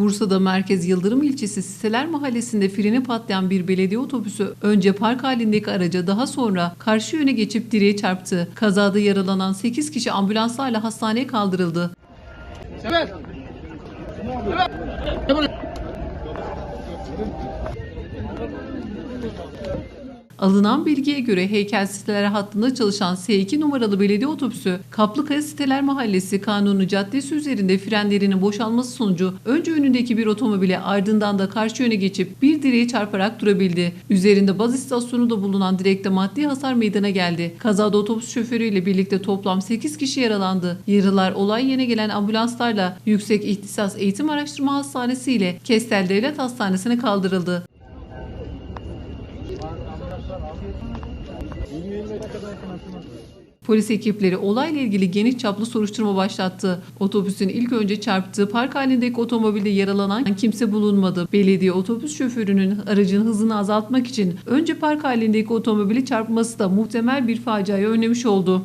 Bursa'da Merkez Yıldırım ilçesi Siteler Mahallesi'nde freni patlayan bir belediye otobüsü önce park halindeki araca daha sonra karşı yöne geçip direğe çarptı. Kazada yaralanan 8 kişi ambulanslarla hastaneye kaldırıldı. Evet. Alınan bilgiye göre heykel siteler hattında çalışan S2 numaralı belediye otobüsü Kaplıkaya Siteler Mahallesi Kanuni Caddesi üzerinde frenlerinin boşalması sonucu önce önündeki bir otomobile ardından da karşı yöne geçip bir direğe çarparak durabildi. Üzerinde baz istasyonu da bulunan direkte maddi hasar meydana geldi. Kazada otobüs şoförüyle birlikte toplam 8 kişi yaralandı. Yaralılar olay yerine gelen ambulanslarla Yüksek İhtisas Eğitim Araştırma Hastanesi ile Kestel Devlet Hastanesi'ne kaldırıldı. Polis ekipleri olayla ilgili geniş çaplı soruşturma başlattı. Otobüsün ilk önce çarptığı park halindeki otomobilde yaralanan kimse bulunmadı. Belediye otobüs şoförünün aracın hızını azaltmak için önce park halindeki otomobili çarpması da muhtemel bir faciayı önlemiş oldu.